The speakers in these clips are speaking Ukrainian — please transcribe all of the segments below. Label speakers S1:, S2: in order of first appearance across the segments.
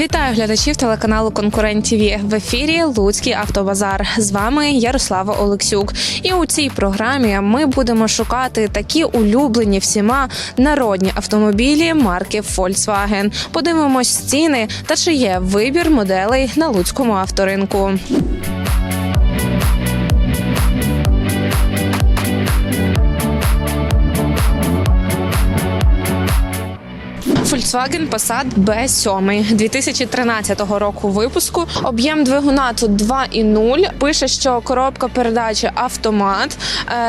S1: Вітаю глядачів телеканалу Конкурент ТВ. В ефірі Луцький автобазар. З вами Ярослава Олексюк. І у цій програмі ми будемо шукати такі улюблені всіма народні автомобілі марки Volkswagen. Подивимось ціни та чи є вибір моделей на луцькому авторинку. Volkswagen Passat B7 2013 року випуску. Об'єм двигуна тут 2,0. Пише, що коробка передачі автомат.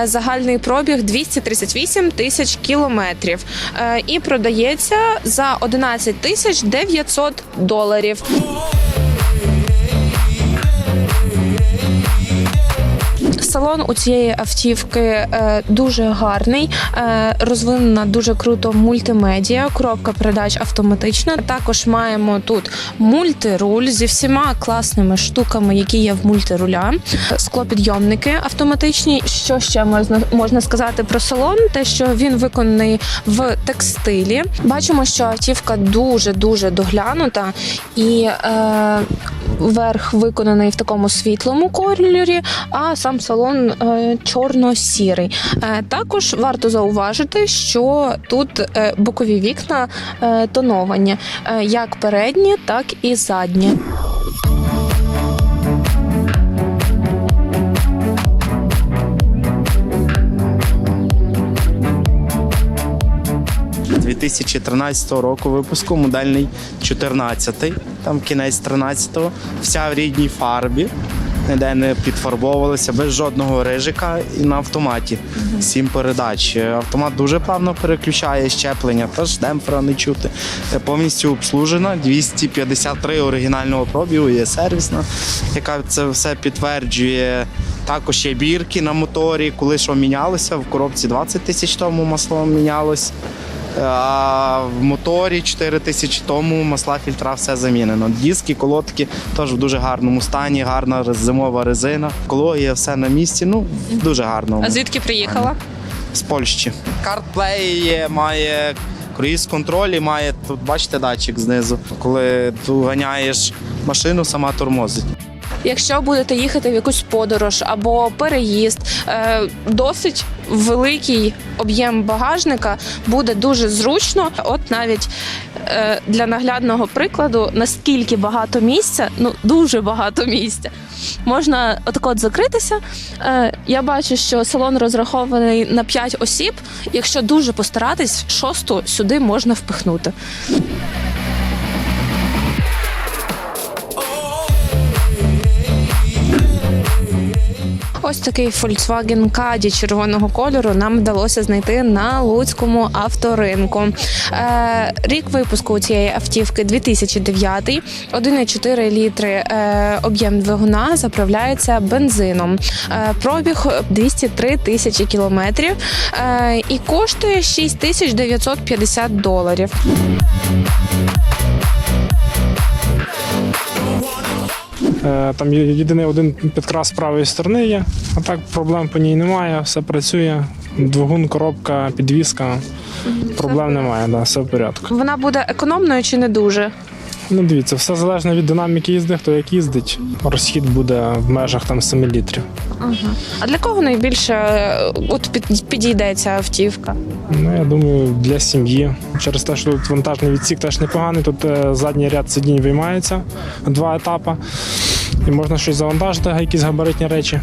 S1: Е, Загальний пробіг 238 тисяч кілометрів. Е, І продається за 11 тисяч 900 доларів. Салон у цієї автівки е, дуже гарний, е, розвинена дуже круто мультимедіа, коробка передач автоматична. Також маємо тут мультируль зі всіма класними штуками, які є в мультируля, склопідйомники автоматичні. Що ще можна можна сказати про салон? Те, що він виконаний в текстилі. Бачимо, що автівка дуже дуже доглянута і. Е, Верх виконаний в такому світлому кольорі, а сам салон е, чорно-сірий. Е, також варто зауважити, що тут е, бокові вікна тоновані, як передні, так і задні.
S2: – 2013 року випуску, модельний 14, там кінець 13-го, вся в рідній фарбі, ніде не підфарбовувалася, без жодного рижика і на автоматі. Сім передач. Автомат дуже плавно переключає щеплення, теж демпфера не чути. Е, Повністю обслужена, 253 оригінального пробігу, є сервісна, яка це все підтверджує. Також є бірки на моторі, коли що мінялося, в коробці 20 тисяч тому масло мінялось. А в моторі 4 тисячі тому масла фільтра все замінено. Диски, колодки теж в дуже гарному стані, гарна зимова резина. Екологія, все на місці. Ну, дуже гарному.
S1: А звідки приїхала?
S2: З Польщі. CarPlay є, має круїз контроль і має тут, бачите, датчик знизу. Коли ти ганяєш машину, сама тормозить.
S1: Якщо будете їхати в якусь подорож або переїзд, е, досить великий об'єм багажника буде дуже зручно. От навіть е, для наглядного прикладу, наскільки багато місця, ну дуже багато місця. Можна отак от закритися. Е, я бачу, що салон розрахований на 5 осіб. Якщо дуже постаратись, шосту сюди можна впихнути. Ось такий Volkswagen Caddy червоного кольору нам вдалося знайти на луцькому авторинку. Е, рік випуску цієї автівки 2009, 1,4 літри е, об'єм двигуна заправляється бензином. Е, пробіг 203 тисячі кілометрів і коштує 6950 доларів.
S3: Там є єдиний один підкрас з правої сторони є, а так проблем по ній немає, все працює. Двигун, коробка, підвізка. Проблем немає, да, все в порядку.
S1: Вона буде економною чи не дуже?
S3: Ну дивіться, все залежно від динаміки їзди, хто як їздить. Розхід буде в межах там 7 літрів.
S1: А для кого найбільше е, от під, підійде ця автівка?
S3: Ну, я думаю, для сім'ї. Через те, що тут вантажний відсік теж непоганий. Тут е, задній ряд сидінь виймається два етапи. І можна щось завантажити, якісь габаритні речі.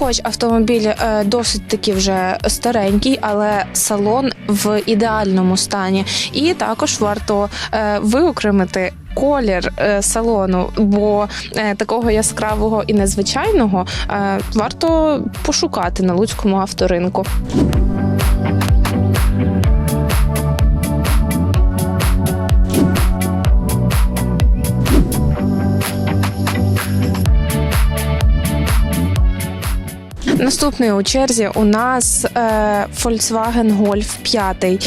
S1: Хоч автомобіль е, досить таки вже старенький, але салон в ідеальному стані. І також варто е, виокремити. Колір е, салону, бо такого яскравого і незвичайного варто пошукати на луцькому авторинку. Наступний у черзі у нас е, Volkswagen Golf 5. Е,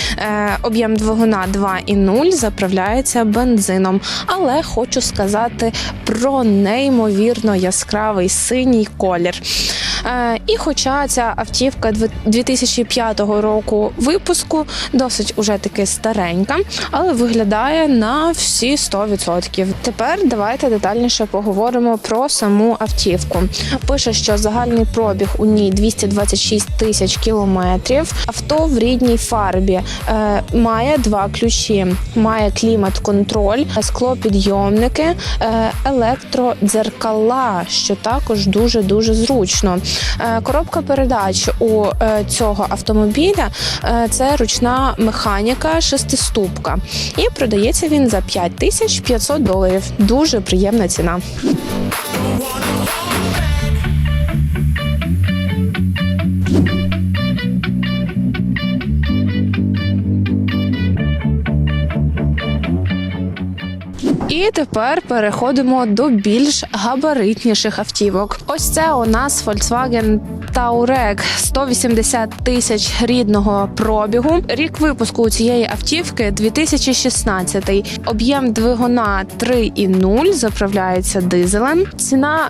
S1: об'єм двигуна 2,0 заправляється бензином. Але хочу сказати про неймовірно яскравий синій колір. Е, І хоча ця автівка дви- 2005 року випуску досить уже таки старенька, але виглядає на всі 100%. Тепер давайте детальніше поговоримо про саму автівку. Пише, що загальний пробіг у ній 226 тисяч кілометрів. Авто в рідній фарбі е, має два ключі: має клімат-контроль, склопідйомники, е, електродзеркала, що також дуже дуже зручно. Е, коробка передач у е, цього автомобіля е, це ручна механіка шестиступка, і продається він за 5500 доларів. Дуже приємна ціна. І тепер переходимо до більш габаритніших автівок. Ось це у нас Volkswagen Touareg 180 тисяч рідного пробігу. Рік випуску у цієї автівки 2016. Об'єм двигуна 3,0, заправляється дизелем. Ціна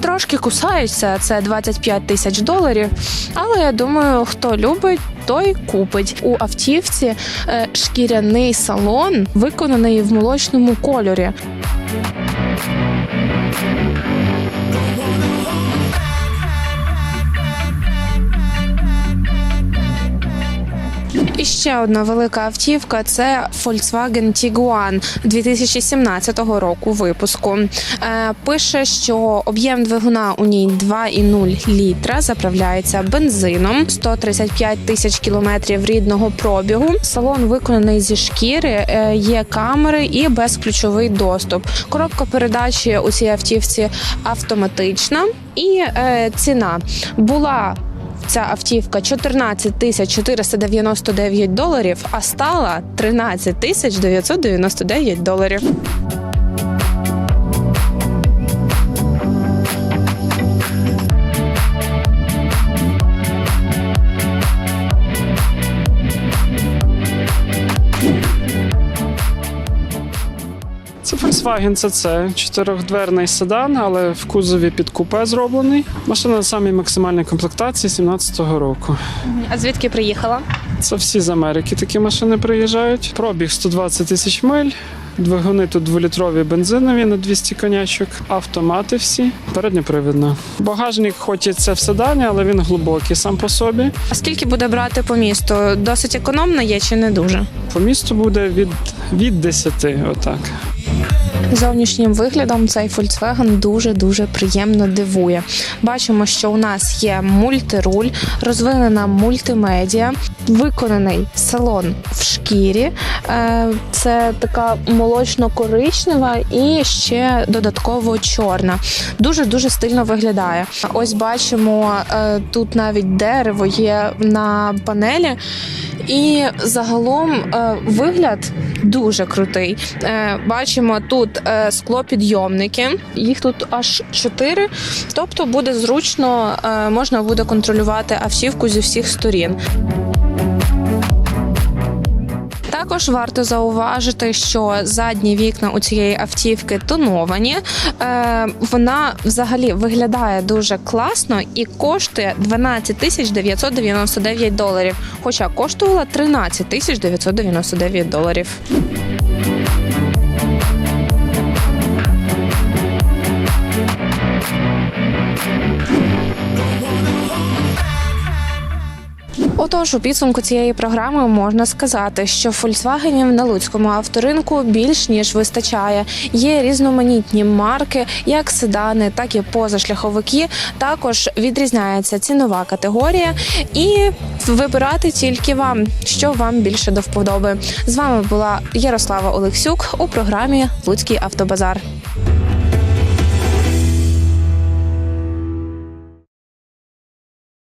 S1: трошки кусається, це 25 тисяч доларів. Але я думаю, хто любить. Той купить у автівці е, шкіряний салон, виконаний в молочному кольорі. Ще одна велика автівка це Volkswagen Tiguan 2017 року випуску. Е, пише, що об'єм двигуна у ній 2,0 літра, заправляється бензином, 135 тисяч кілометрів рідного пробігу. Салон виконаний зі шкіри, е, є камери і безключовий доступ. Коробка передачі у цій автівці автоматична, і е, ціна була Ця автівка 14 тисяч 499 доларів, а стала 13 тисяч 999 доларів.
S4: Volkswagen CC, чотирьохдверний седан, але в кузові під купе зроблений. Машина на самій максимальній комплектації 17-го року.
S1: А звідки приїхала?
S4: Це всі з Америки такі машини приїжджають. Пробіг 120 тисяч миль. Двигуни тут дволітрові бензинові на 200 конячок, автомати всі, передньопривідна. Багажник, хоч і це в седані, але він глибокий сам по собі.
S1: А скільки буде брати по місту? Досить економно є чи не дуже?
S4: По місту буде від, від 10, отак.
S1: Зовнішнім виглядом цей Volkswagen дуже дуже приємно дивує. Бачимо, що у нас є мультируль, розвинена мультимедіа, виконаний салон в шкірі. Е, Це така молочно-коричнева і ще додатково чорна. Дуже дуже стильно виглядає. Ось бачимо е, тут навіть дерево є на панелі. І загалом е, вигляд дуже крутий. Бачимо тут склопідйомники, їх тут аж чотири. Тобто буде зручно, е, можна буде контролювати автівку зі всіх сторін. Також варто зауважити, що задні вікна у цієї автівки тоновані. Е, вона взагалі виглядає дуже класно і коштує 12 тисяч 999 доларів. Хоча коштувала 13 тисяч 999 доларів. Отож, у підсумку цієї програми можна сказати, що Volkswagen на луцькому авторинку більш ніж вистачає. Є різноманітні марки, як седани, так і позашляховики. Також відрізняється цінова категорія, і вибирати тільки вам, що вам більше до вподоби. З вами була Ярослава Олексюк у програмі Луцький автобазар.